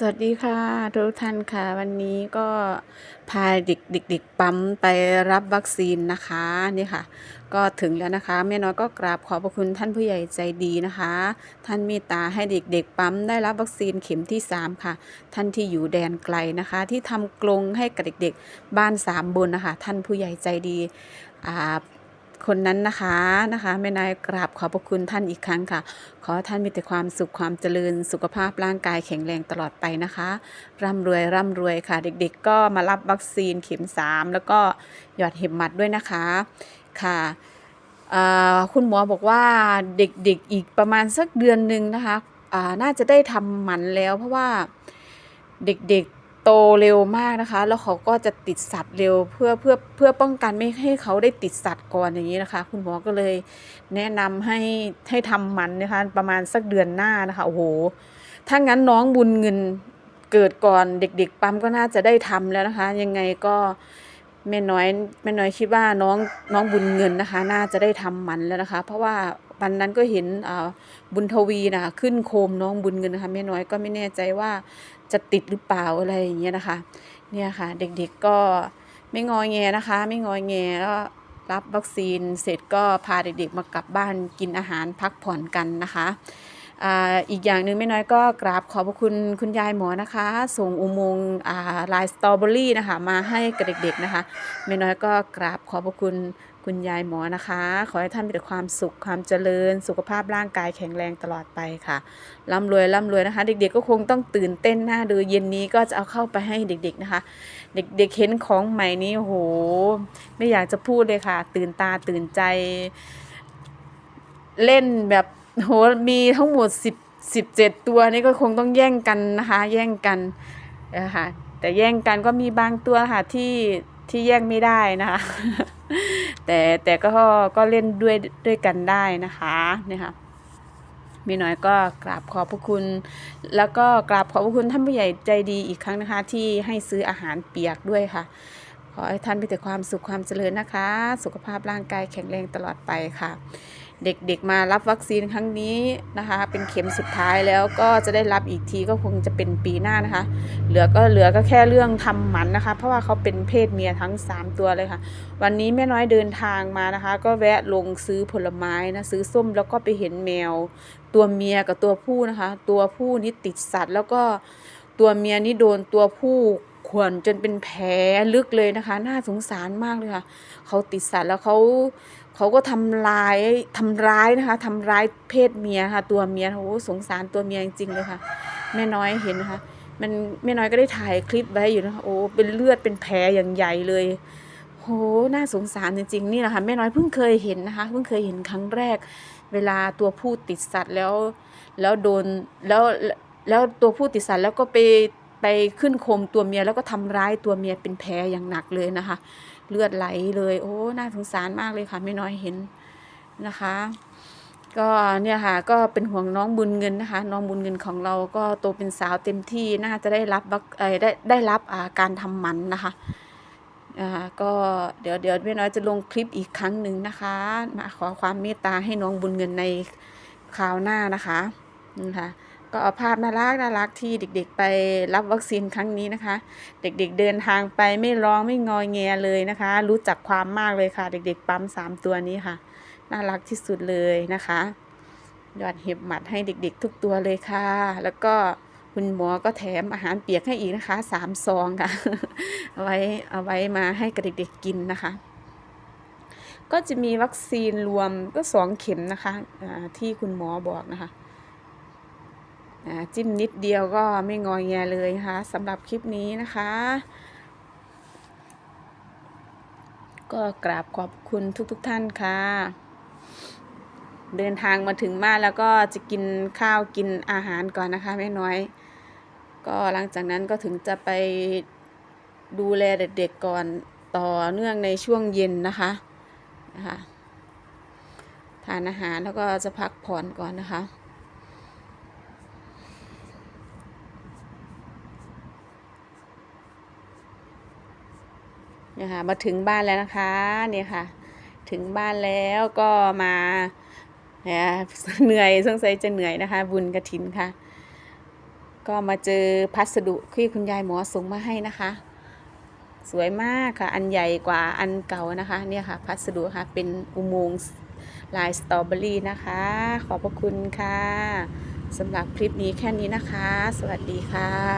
สวัสดีค่ะ ทุกท่านค่ะ วันนี้ก็พาเด็กเด็กๆปั๊มไปรับวัคซีนนะคะนี่ค่ะ ก็ถึงแล้วนะคะแม่น้อยก็กราบขอบพระคุณท่านผู้ใหญ่ใจดีนะคะ ท่านเมตตาให้เด็กๆปั๊มได้รับวัคซีนเข็มที่ 3 ค่ะ ท่านที่อยู่แดนไกลนะคะ ที่ทำกรงให้กับเด็กๆบ้านสามบนนะคะ ท่านผู้ใหญ่ใจดีอ่า คนนั้นนะคะนะคะแม่นายกราบขอบพระคุณท่านอีกครั้งค่ะ ขอท่านมีแต่ความสุขความเจริญ สุขภาพร่างกายแข็งแรงตลอดไปนะคะ ร่ำรวยร่ำรวยค่ะ เด็กๆ ก็มารับวัคซีนเข็ม 3 แล้วก็หยอดเห็บหมัดด้วยนะคะค่ะคุณหมอบอกว่าเด็กๆอีกประมาณสักเดือนหนึ่งนะคะน่าจะได้ทำหมันแล้วเพราะว่าเด็กๆ โตเร็วมากนะคะ แล้วเขาก็จะติดสัตว์เร็วเพื่อเพื่อเพื่อป้องกันไม่ให้เขาได้ติดสัตว์ก่อนอย่างนี้นะคะ คุณหมอก็เลยแนะนำให้ให้ทำหมันนะคะประมาณสักเดือนหน้านะคะโอ้โหถ้างั้นน้องบุญเงินเกิดก่อนเด็ก ๆ ปั๊มก็น่าจะได้ทำแล้วนะคะ ยังไงก็ แม่น้อยแม่น้อยคิดว่าน้องน้องบุญเงินนะคะ น่าจะได้ทำหมันแล้วนะคะ เพราะว่าวันนั้นก็เห็นอ่าบุญทวีนะคะขึ้นโคมน้องบุญเงินนะคะแม่น้อยก็ไม่แน่ใจว่าจะติดหรือเปล่าอะไรอย่างเงี้ยนะคะ เนี่ยค่ะ เด็กๆก็ไม่งอแงนะคะ ไม่งอแงแล้วรับวัคซีนเสร็จก็พาเด็กๆมากลับบ้านกินอาหารพักผ่อนกันนะคะ อีกอย่างหนึ่งไม่น้อยก็กราบขอบพระคุณคุณยายหมอนะคะ ส่งอุโมงค์ลายสตรอเบอรี่นะคะ มาให้กับเด็กๆนะคะไม่น้อยก็กราบขอบพระคุณคุณยายหมอนะคะ ขอให้ท่านมีแต่ความสุขความเจริญ สุขภาพร่างกายแข็งแรงตลอดไปค่ะร่ำรวยร่ำรวยนะคะ เด็กๆก็คงต้องตื่นเต้นหน้าดูเย็นนี้ก็จะเอาเข้าไปให้เด็กๆนะคะ เด็กๆเห็นของใหม่นี้โห ไม่อยากจะพูดเลยค่ะ ตื่นตาตื่นใจ เล่นแบบ โหมีทั้งหมดสิบสิบเจ็ดตัวนี่ก็คงต้องแย่งกันนะคะ แย่งกันนะคะแต่แย่งกันก็มีบางตัวค่ะที่ที่แย่งไม่ได้นะคะ แต่แต่ก็ก็เล่นด้วยด้วยกันได้นะคะเนี่ยค่ะมีน้อยก็กราบขอบพระคุณ แล้วก็กราบขอบพระคุณท่านผู้ใหญ่ใจดีอีกครั้งนะคะ ที่ให้ซื้ออาหารเปียกด้วยค่ะ ขอให้ท่านมีแต่ความสุขความเจริญนะคะ สุขภาพร่างกายแข็งแรงตลอดไปค่ะ เด็กๆมารับวัคซีนครั้งนี้นะคะ เป็นเข็มสุดท้ายแล้วก็จะได้รับอีกทีก็คงจะเป็นปีหน้านะคะ เหลือก็เหลือก็แค่เรื่องทำหมันนะคะ เพราะว่าเขาเป็นเพศเมียทั้ง 3 ตัวเลยค่ะ วันนี้แม่น้อยเดินทางมานะคะ ก็แวะลงซื้อผลไม้นะซื้อส้มแล้วก็ไปเห็นแมว ตัวเมียกับตัวผู้นะคะ ตัวผู้นี่ติดสัตว์แล้วก็ตัวเมียนี่โดนตัวผู้ ข่วนจนเป็นแผลลึกเลยนะคะ น่าสงสารมากเลยค่ะ เขาติดสัตว์แล้วเขาเขาก็ทำลายทำร้ายนะคะทำร้ายเพศเมียค่ะ ตัวเมียโอ้สงสารตัวเมียจริงๆเลยค่ะ แม่น้อยเห็นนะคะมันแม่น้อยก็ได้ถ่ายคลิปไว้อยู่นะคะโอ้เป็นเลือดเป็นแผลอย่างใหญ่เลยโหน่าสงสารจริงๆนี่แหละค่ะแม่น้อยเพิ่งเคยเห็นนะคะเพิ่งเคยเห็นครั้งแรก เวลาตัวผู้ติดสัตว์แล้ว แล้วโดนแล้วแล้วตัวผู้ติดสัตว์แล้วก็ไป ไปขึ้นโคมตัวเมียแล้วก็ทำร้ายตัวเมียเป็นแผลอย่างหนักเลยนะคะ เลือดไหลเลย โอ้น่าสงสารมากเลยค่ะแม่น้อยเห็นนะคะ ก็เนี่ยค่ะ ก็เป็นห่วงน้องบุญเงินนะคะ น้องบุญเงินของเราก็โตเป็นสาวเต็มที่น่าจะได้รับได้ได้รับาการทำหมันนะคะก็เดี๋ยวเดี๋ยวแม่น้อยจะลงคลิปอีกครั้งหนึ่งนะคะ มาขอความเมตตาให้น้องบุญเงินในคราวหน้านะคะนะคะ ก็เอาภาพน่ารักน่ารักที่เด็กๆ ไปรับวัคซีนครั้งนี้นะคะ เด็กๆเดินทางไปไม่ร้องไม่งอแงเลยนะคะ รู้จักความมากเลยค่ะ เด็กๆปั๊มสามตัวนี้ค่ะ น่ารักที่สุดเลยนะคะยอดเห็บหมัดให้เด็กๆ ทุกตัวเลยค่ะ แล้วก็คุณหมอก็แถมอาหารเปียกให้อีกนะคะสามซองค่ะเอาไว้เอาไว้มาให้กับเด็กๆกินนะคะ ก็จะมีวัคซีนรวมก็สองเข็มนะคะที่คุณหมอบอกนะคะ จิ้มนิดเดียวก็ไม่งอยแงเลยนะคะสำหรับคลิปนี้นะคะ ก็กราบขอบคุณทุกๆทท่านค่ะ เดินทางมาถึงบ้านแล้วก็จะกินข้าวกินอาหารก่อนนะคะแม่น้อย ก็หลังจากนั้นก็ถึงจะไปดูแลเด็กๆก่อนต่อเนื่องในช่วงเย็นนะคะนะคะทานอาหารแล้วก็จะพักผ่อนก่อนนะคะ เนี่ยค่ะมาถึงบ้านแล้วนะคะเนี่ยค่ะ ถึงบ้านแล้วก็มาเนี่ยเหนื่อยสงสัยจะเหนื่อยนะคะ บุญกระถินค่ะ ก็มาเจอพัสดุที่คุณยายหมอส่งมาให้นะคะ สวยมากค่ะ อันใหญ่กว่าอันเก่านะคะ เนี่ยค่ะ พัสดุค่ะ เป็นอุโมงค์ลายสตรอเบอรี่นะคะ ขอบพระคุณค่ะสำหรับคลิปนี้แค่นี้นะคะ สวัสดีค่ะ